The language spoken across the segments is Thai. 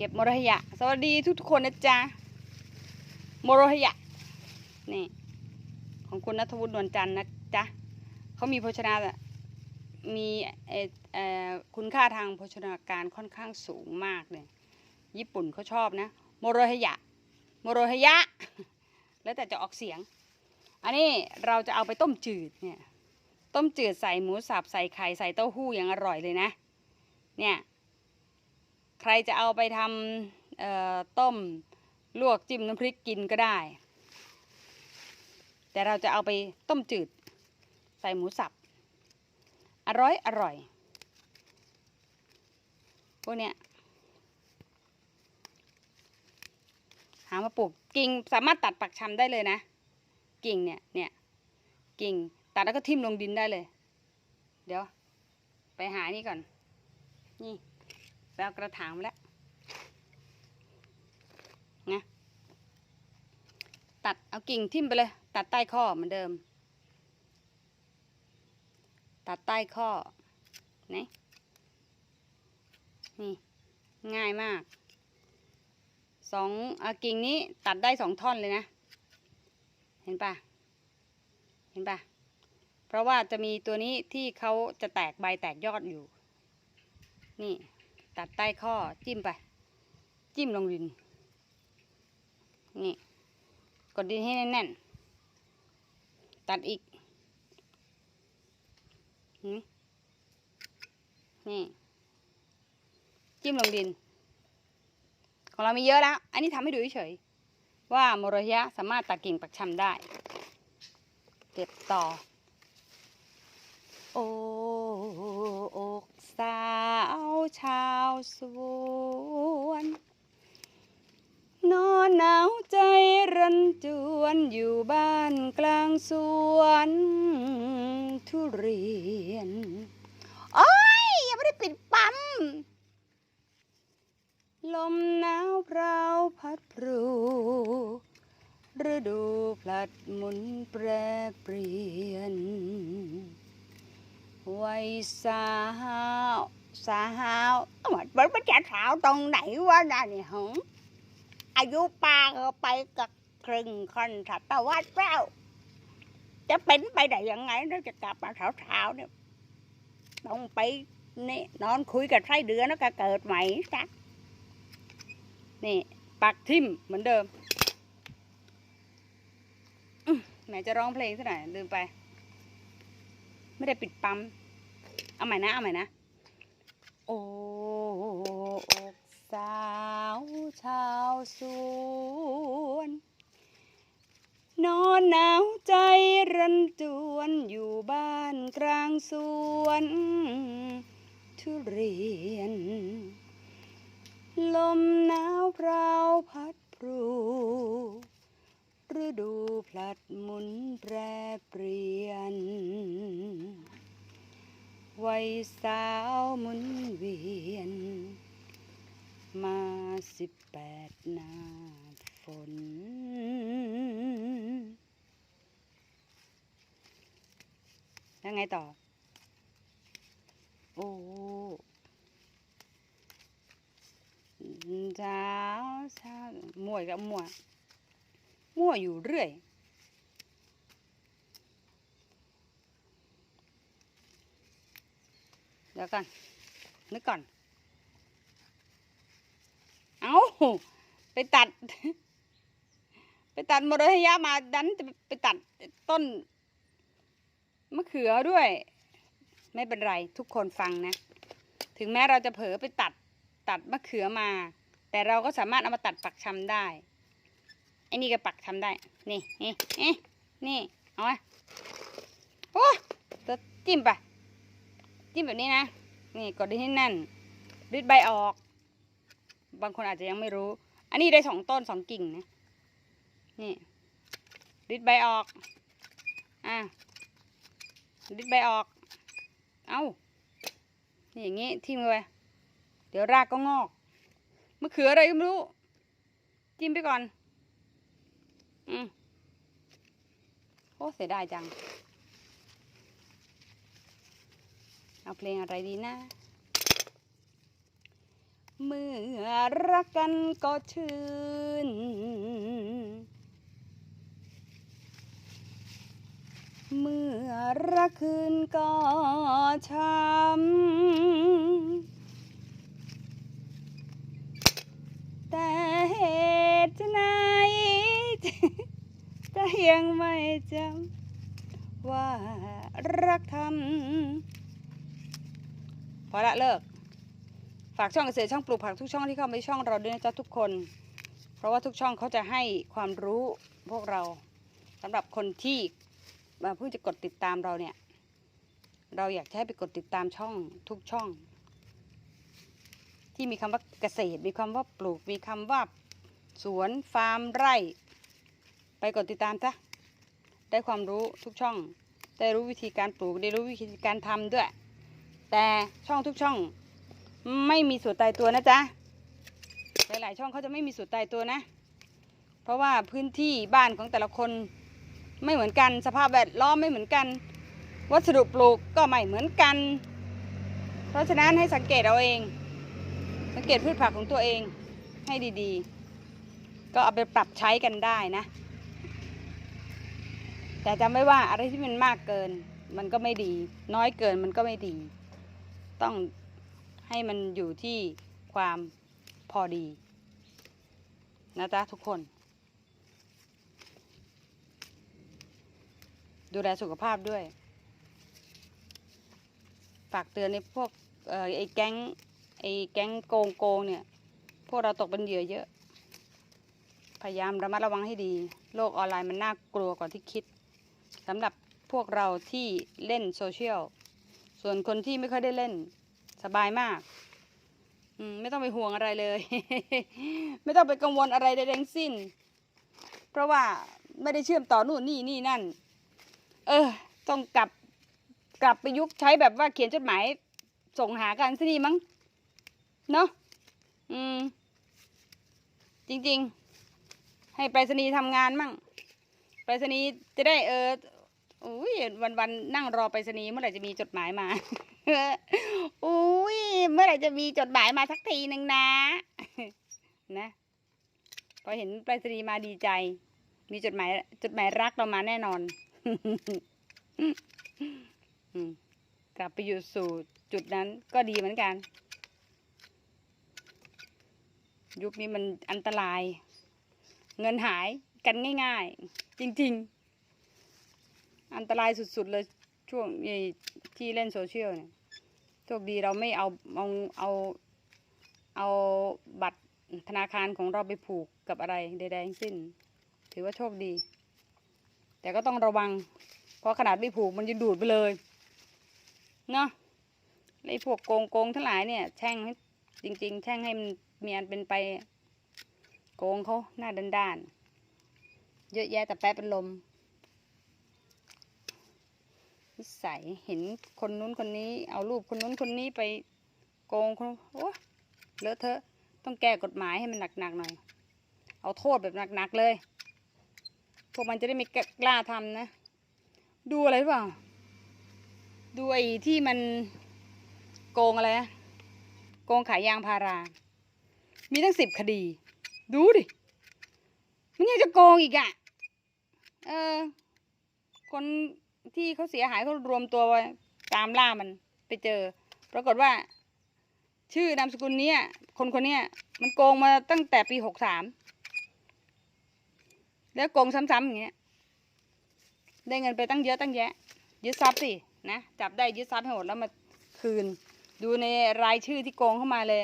เก็บมรหยะ สวัสดีทุกๆคนนะจ๊ะมรหยะนี่ของคุณนัทวุฒินวลจันทร์นะจ๊ะเขามีโภชนามีเอเอคุณค่าทางโภชนาการค่อนข้างสูงมากเลยญี่ปุ่นเขาชอบนะโมโรฮยะโมโรฮยะ แล้วแต่จะออกเสียง อันนี้เราจะเอาไปต้มจืดเนี่ยต้มจืดใส่หมูสับใส่ไข่ใส่เต้าหู้อย่างอร่อยเลยนะ เนี่ย ใครจะเอาไปทำต้มลวกจิ้มน้ำพริกกินก็ได้ แต่เราจะเอาไปต้มจืด ใส่หมูสับ อร่อยอร่อย พวกเนี้ยหามาปลูกกิ่งสามารถตัดปักชำได้เลยนะ กิ่งเนี่ยเนี่ยกิ่งตัดแล้วก็ทิ่มลงดินได้เลย เดี๋ยว ไปหานี่ก่อน นี่ ไปเอากระถางมาแล้วนะตัดเอากิ่งทิ่มไปเลย ตัดใต้ข้อเหมือนเดิม ตัดใต้ข้อไหนนี่ ง่ายมากสองอากิ่งนี้ตัดได้สองท่อนเลยนะ เห็นปะเห็นปะเพราะว่าจะมีตัวนี้ที่เขาจะแตกใบแตกยอดอยู่ นี่ ตัดใต้ข้อจิ้มไป จิ้มลงดิน นี่ กดดินให้แน่นๆ ตัดอีก นี่ จิ้มลงดิน ของเรามีเยอะแล้ว อันนี้ทำให้ดูเฉยว่าโมโรยะสามารถตัดกิ่งปักชำได้ เก็บต่อ โอ้อกสาวชาวาวสวนนอนหนาวใจรันจวนอยู่บ้านกลางสวนทุเรียน โอ้ยยังไม่ได้ปิดปั๊ม ลมหนาวพราวพัดพรูฤดูพลัดหมุนแปรเปลี่ยนวัยสาวสาว มันมันจะสาวตรงไหนวะน่ะเนี่ยหงอายุป้าก็ไปกับครึ่งค่อนศตวรรษแล้วจะเป็นไปได้ยังไงเราจะกลับมาสาวๆเนี่ยต้องไปนี่นอนคุยกับไส้เดือนแล้วก็เกิดใหม่สักนี่ปักทิมเหมือนเดิมแหมจะร้องเพลงซะหน่ลืมไป ไม่ได้ปิดปั๊ม เอาใหม่นะ เอาใหม่นะ โอ้อกสาวชาว สวน นอนหนาวใจรันจวนอยู่บ้านกลางสวน ทุเรียน ลมหนาวพราวพัดพรูฤดูพลัดหมุนแปรเปลี่ยน วัยสาวหมุนเวียน มาสิบแปดหน้าฝน แล้วไง ต่อ โอ้เช้าเช้ามั่วกับมั่วมั่วอยู่เรื่อย เดี๋ยวก่อนนึกก่อน เอาไปตัด ไปตัดมรยะมาดันจะไปตัดต้น มะเขือด้วย ไม่เป็นไรทุกคนฟังนะ ถึงแม้เราจะเผลอไปตัดตัดมะเขือมา แต่เราก็สามารถเอามาตัดปักชำได้ไอ้นี่ก็ปักชำได้ นี่นี่นี่นี่เอาไว้โอ้ตัวจิ้มไปจิ้มแบบนี้นะ นี่กดดินให้แน่นริดใบออก บางคนอาจจะยังไม่รู้ อันนี้ได้สองต้นสองกิ่งนะ นี่ริดใบออก อะ ริดใบออก เอ้านี่อย่างงี้ทิ่มเข้าไปเดี๋ยวรากก็งอกมะเขืออะไรก็ไม่รู้ จิ้มไปก่อน อืมโอ้เสียดายจัง เอาเพลงอะไรดีนะ เมื่อรักกันก็ชื่น เมื่อรักคืนก็ช้ำแต่เหตุไหนจะยังไม่จำว่ารักทำพอละเลิก ฝากช่องเกษตรช่องปลูกผักทุกช่องที่เข้าไปช่องเราด้วยนะจ๊ะทุกคน เพราะว่าทุกช่องเขาจะให้ความรู้พวกเราสำหรับคนที่ เพิ่งจะกดติดตามเราเนี่ย เราอยากให้ไปกดติดตามช่องทุกช่อง ที่มีคำว่าเกษตร มีคำว่าปลูก มีคำว่าสวนฟาร์มไร่ ไปกดติดตามจ้ะได้ความรู้ทุกช่อง ได้รู้วิธีการปลูก ได้รู้วิธีการทำด้วย แต่ช่องทุกช่อง ไม่มีสูตรตายตัวนะจ๊ะหลายๆช่องเขาจะไม่มีสูตรตายตัวนะ เพราะว่าพื้นที่บ้านของแต่ละคน ไม่เหมือนกัน สภาพแวดล้อมไม่เหมือนกัน วัสดุปลูกก็ไม่เหมือนกัน เพราะฉะนั้นให้สังเกตเอาเอง สังเกตพืชผักของตัวเองให้ดีๆ ก็เอาไปปรับใช้กันได้นะ แต่จำไว้ว่าอะไรที่มันมากเกินมันก็ไม่ดี น้อยเกินมันก็ไม่ดี ต้องให้มันอยู่ที่ความพอดี นะจ๊ะทุกคน ดูแลสุขภาพด้วย ฝากเตือนในพวกออไอ้แก๊งไอ้แก๊งโกงโกงเนี่ย พวกเราตกเป็นเหยื่อเยอะ พยายามระมัดระวังให้ดี โลกออนไลน์มันน่ากลัวกว่าที่คิดสำหรับพวกเราที่เล่นโซเชียล ส่วนคนที่ไม่ค่อยได้เล่น สบายมากมไม่ต้องไปห่วงอะไรเลย ไม่ต้องไปกังวลอะไรใดทั้งสิ้น เพราะว่าไม่ได้เชื่อมต่อนู่นนี่นี่นั่น เออ ต้องกลับกลับไปยุคใช้แบบว่าเขียนจดหมายส่งหากันสิดีมั้ง เนาะอืม จริง ๆ ให้ไปรษณีย์ทำงานมั่ง ไปรษณีย์จะได้เอออุ้ยวันวันนั่งรอไปรษณีย์เมื่อไหร่จะมีจดหมายมาอุ้ยเมื่อไหร่จะมีจดหมายมาสักทีหนึ่งนะ นะพอเห็นไปรษณีย์มาดีใจ มีจดหมายจดหมายรักเรามาแน่นอน กลับไปอยู่สู่จุดนั้นก็ดีเหมือนกัน ยุคนี้มันอันตราย เงินหายกันง่าย ๆ จริง ๆ อันตรายสุด ๆ เลยช่วงที่เล่นโซเชียลเนี่ยโชคดีเราไม่เอาเอาเอาเอาบัตรธนาคารของเราไปผูกกับอะไรใดๆทั้งสิ้น ถือว่าโชคดี แต่ก็ต้องระวัง เพราะขนาดไม่ผูกมันจะดูดไปเลยเนาะไอ้พวกโกงโกงทั้งหลายเนี่ยแช่งให้จริง ๆ แช่งให้มันมีอันเป็นไปโกงเขาหน้าด้านๆเยอะแยะแต่แป๊บเป็นลมนิสัยเห็นคนนู้นคนนี้ เอารูปคนนู้นคนนี้ไปโกงเขาโอ้เลอะเทอะ ต้องแก้กฎหมายให้มันหนักๆหน่อย เอาโทษแบบหนักๆเลย วกมันจะได้ไม่กล้าทำนะ ดูอะไรเปล่า ดูไอ้ที่มันโกงอะไรนะโกงขายยางพารา มีตั้งสิบคดี ดูดิ มันยังจะโกงอีกอะ่ะ เออ คนที่เขาเสียหายเขารวมตัวไว้ตามล่ามันไปเจอ ปรากฏว่า ชื่อนามสกุลเนี้ยคนคนเนี้ยมันโกงมาตั้งแต่ปีหกสาม แล้วโกงซ้ำๆอย่างเงี้ย ได้เงินไปตั้งเยอะตั้งแยะ ยึดทรัพย์สินะ จับได้ยึดทรัพย์ให้หมดแล้วมาคืน ดูในรายชื่อที่โกงเข้ามาเลย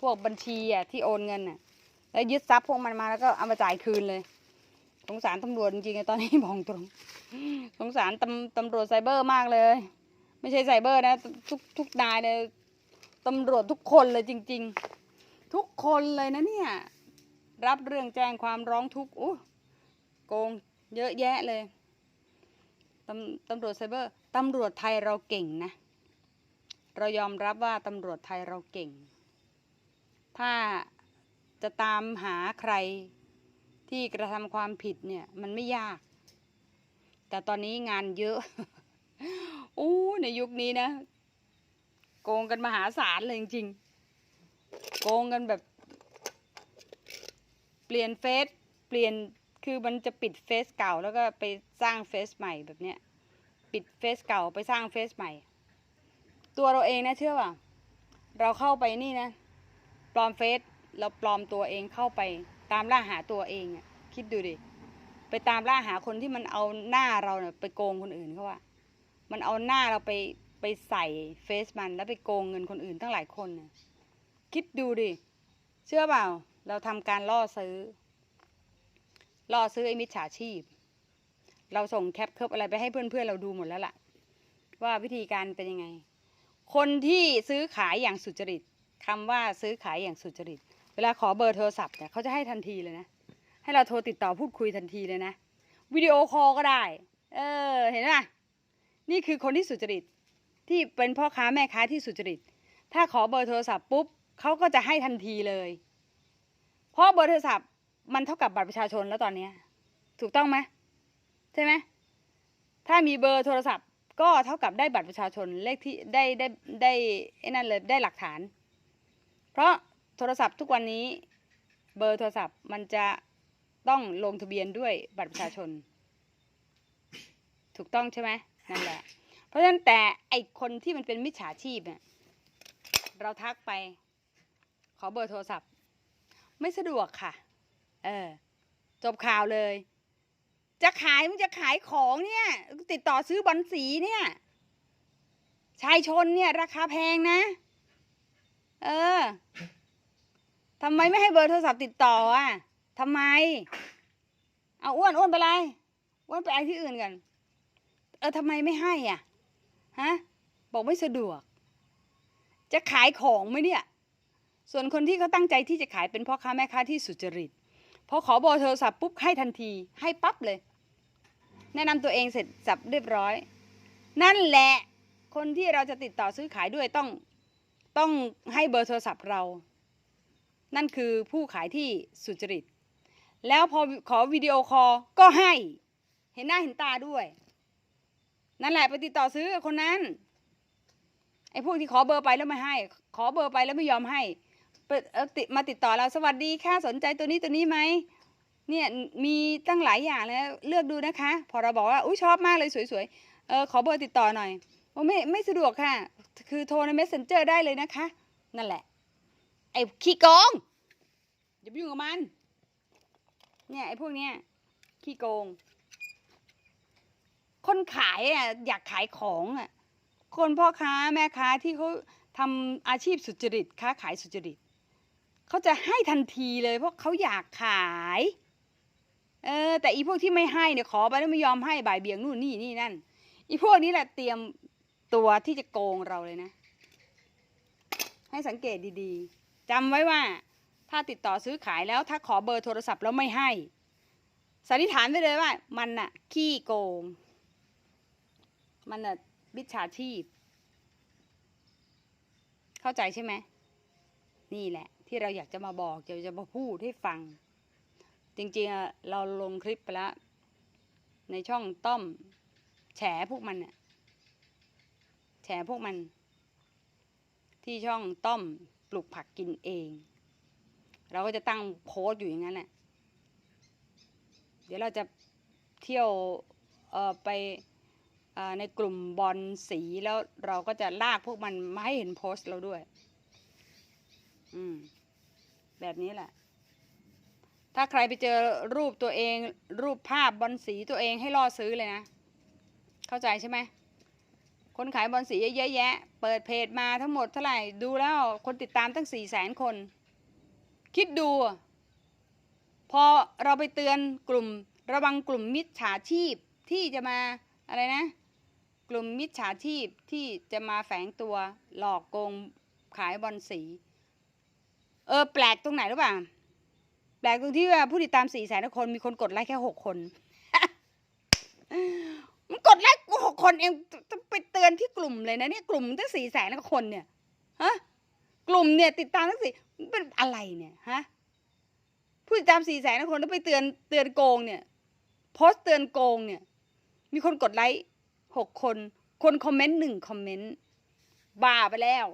พวกบัญชีอะที่โอนเงินอะ แล้วยึดทรัพย์พวกมันมาแล้วก็เอามาจ่ายคืนเลย สงสารตำรวจจริงๆตอนนี้บอกตรง สงสารตำตำรวจไซเบอร์มากเลย ไม่ใช่ไซเบอร์นะ ทุกทุกนายเลยตำรวจทุกคนเลยจริง ๆ ทุกคนเลยนะเนี่ย รับเรื่องแจ้งความร้องทุกข์อู้ โกงเยอะแยะเลยตำตำรวจไซเบอร์ตำรวจไทยเราเก่งนะ เรายอมรับว่าตำรวจไทยเราเก่ง ถ้าจะตามหาใครที่กระทำความผิดเนี่ย มันไม่ยาก แต่ตอนนี้งานเยอะอู้ในยุคนี้นะ โกงกันมหาศาลเลยจริงๆโกโกงกันแบบ เปลี่ยนเฟซเปลี่ยน คือมันจะปิดเฟซเก่าแล้วก็ไปสร้างเฟซใหม่แบบเนี้ย ปิดเฟซเก่าไปสร้างเฟซใหม่ ตัวเราเองนะเชื่อป่ะ เราเข้าไปนี่นะ ปลอมเฟซเราปลอมตัวเองเข้าไปตามล่าหาตัวเองอะคิดดูดิ ไปตามล่าหาคนที่มันเอาหน้าเราเนี่ยไปโกงคนอื่นเขาว่ามันเอาหน้าเราไปไปใส่เฟซมันแล้วไปโกงเงินคนอื่นตั้งหลายคนนะคิดดูดิ เชื่อเปล่า เราทำการล่อซื้อ ล่อซื้อไอ้มิจฉาชีพ เราส่งแคปเคิบอะไรไปให้เพื่อนๆเราดูหมดแล้วล่ะ ว่าวิธีการเป็นยังไง คนที่ซื้อขายอย่างสุจริตคำว่าซื้อขายอย่างสุจริต เวลาขอเบอร์โทรศัพท์เนี่ยเขาจะให้ทันทีเลยนะ ให้เราโทรติดต่อพูดคุยทันทีเลยนะ วิดีโอคอลก็ได้ เออ เห็นไหมนี่คือคนที่สุจริต ที่เป็นพ่อค้าแม่ค้าที่สุจริต ถ้าขอเบอร์โทรศัพท์ปุ๊บเขาก็จะให้ทันทีเลย เพราะเบอร์โทรศัพท์ มันเท่ากับบัตรประชาชนแล้วตอนนี้ ถูกต้องไหมใช่ไหมถ้ามีเบอร์โทรศัพท์ ก็เท่ากับได้บัตรประชาชนเลขที่ได้ได้ได้ไอ้นั่นเลยได้หลักฐาน เพราะโทรศัพท์ทุกวันนี้เบอร์โทรศัพท์มันจะต้องลงทะเบียนด้วยบัตรประชาชน ถูกต้องใช่ไหมนั่นแหละ เพราะฉะนั้นแต่ไอคนที่มันเป็นมิจฉาชีพเนี่ยเราทักไป ขอเบอร์โทรศัพท์ ไม่สะดวกค่ะ เออ จบข่าวเลย จะขายมันจะขายของเนี่ย ติดต่อซื้อบอลสีเนี่ย ชายชนเนี่ยราคาแพงนะ เออทำไมไม่ให้เบอร์โทรศัพท์ติดต่ออะทำไม เอาอ้วนอ้วนไปไรอ้วนไปไอที่อื่นกัน เออทำไมไม่ให้อะ ฮะ บอกไม่สะดวก จะขายของไหมเนี่ย ส่วนคนที่เขาตั้งใจที่จะขายเป็นพ่อค้าแม่ค้าที่สุจริต พอขอเบอร์โทรศัพท์ปุ๊บให้ทันที ให้ปั๊บเลย แนะนำตัวเองเสร็จสับเรียบร้อย นั่นแหละ คนที่เราจะติดต่อซื้อขายด้วยต้องต้องให้เบอร์โทรศัพท์เรา นั่นคือผู้ขายที่สุจริต แล้วพอขอวิดีโอคอลก็ให้ เห็นหน้าเห็นตาด้วย นั่นแหละไปติดต่อซื้อคนนั้นไอ้พวกที่ขอเบอร์ไปแล้วไม่ให้ ขอเบอร์ไปแล้วไม่ยอมให้ เปิดติมาติดต่อเราสวัสดีค่ะสนใจตัวนี้ตัวนี้ไหมเนี่ยมีตั้งหลายอย่างแล้วเลือกดูนะคะ พอเราบอกว่าอุ้ยชอบมากเลยสวยๆเออขอเบอร์ติดต่อหน่อยโอ้ไม่ไม่สะดวกค่ะ คือโทรใน messenger ได้เลยนะคะ นั่นแหละ ไอ้ขี้โกงอย่าไปยุ่งกับมัน เนี่ยไอ้พวกเนี้ยขี้โกง คนขายอะอยากขายของอะคนพ่อค้าแม่ค้าที่เขาทำอาชีพสุจริตค้าขายสุจริต เขาจะให้ทันทีเลย เพราะเขาอยากขาย เออ แต่อีพวกที่ไม่ให้เนี่ยขอไปแล้วไม่ยอมให้บ่ายเบี่ยงนู่นนี่นี่นั่น อีพวกนี้แหละเตรียมตัวที่จะโกงเราเลยนะ ให้สังเกตดีๆจำไว้ว่า ถ้าติดต่อซื้อขายแล้วถ้าขอเบอร์โทรศัพท์แล้วไม่ให้สันนิษฐานไปเลยว่า มันน่ะ ขี้โกง มันน่ะมิจฉาชีพ เข้าใจใช่ไหม นี่แหละ ที่เราอยากจะมาบอกอยากจะมาพูดให้ฟัง จริงๆเราลงคลิปไปแล้ว ในช่องต้อมแฉพวกมันน่ะแฉพวกมัน ที่ช่องต้อมปลูกผักกินเอง เราก็จะตั้งโพสต์อยู่อย่างนั้นแหละเดี๋ยวเราจะเที่ยวไปในกลุ่มบอลสีแล้วเราก็จะลากพวกมันมาให้เห็นโพสต์เราด้วย อืม แบบนี้แหละ ถ้าใครไปเจอรูปตัวเอง รูปภาพบอลสีตัวเองให้ล่อซื้อเลยนะ เข้าใจใช่ไหมคนขายบอลสีเยอะแยะ เปิดเพจมาทั้งหมดเท่าไหร่ดูแล้วคนติดตามตั้งสี่แสนคน คิดดู พอเราไปเตือนกลุ่มระวังกลุ่มมิจฉาชีพที่จะมาอะไรนะ กลุ่มมิจฉาชีพที่จะมาแฝงตัวหลอกโกงขายบอลสี เออแปลกตรงไหนหรือเปล่าแปลกตรงที่ว่าผู้ติดตามสี่แสนคนมีคนกดไลค์แค่หกคนมันกดไลค์กูหกคนเองต้องไปเตือนที่กลุ่มเลยนะเนี่ยกลุ่มตั้งสี่แสนคนเนี่ยฮะกลุ่มเนี่ย ติดตามตั้งสี่เป็นอะไรเนี่ยฮะผู้ติดตามสี่แสนคนแล้วไปเตือนเตือนโกงเนี่ยโพสต์เตือนโกงเนี่ย มีคนกดไลค์หกคน คนคอมเมนต์หนึ่งคอมเมนต์บ้าไปแล้ว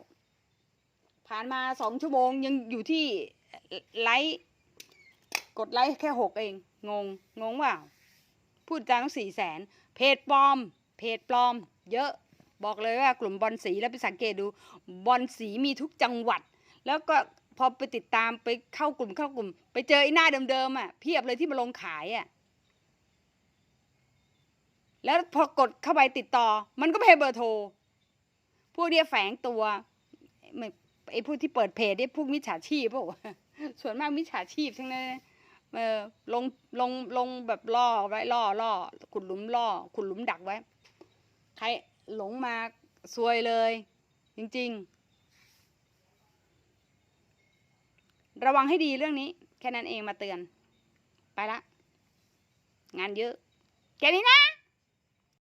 ผ่านมาสองชั่วโมงยังอยู่ที่ไลค์กดไลค์แค่หกเอง งง งงเปล่า พูดจาต้องสี่แสน เพจปลอม เพจปลอม เยอะ บอกเลยว่ากลุ่มบอลสีแล้วไปสังเกตดูบอลสีมีทุกจังหวัด แล้วก็พอไปติดตามไปเข้ากลุ่มเข้ากลุ่ม ไปเจอไอ้หน้าเดิมๆอะเพียบเลยที่มาลงขายอะแล้วพอกดเข้าไปติดต่อ มันก็ไม่ให้เบอร์โทร พวกเนี้ยแฝงตัว ไอ้พวกที่เปิดเพจเนี่ยพวกมิจฉาชีพเปล่าวะส่วนมากมิจฉาชีพทั้งนั้นเออลงลงลงแบบล่อไว้ล่อล่อขุดหลุมล่อขุดหลุมดักไว้ ใครหลงมาซวยเลย จริง ๆ ระวังให้ดีเรื่องนี้ แค่นั้นเองมาเตือน ไปละ งานเยอะ แค่นี้นะ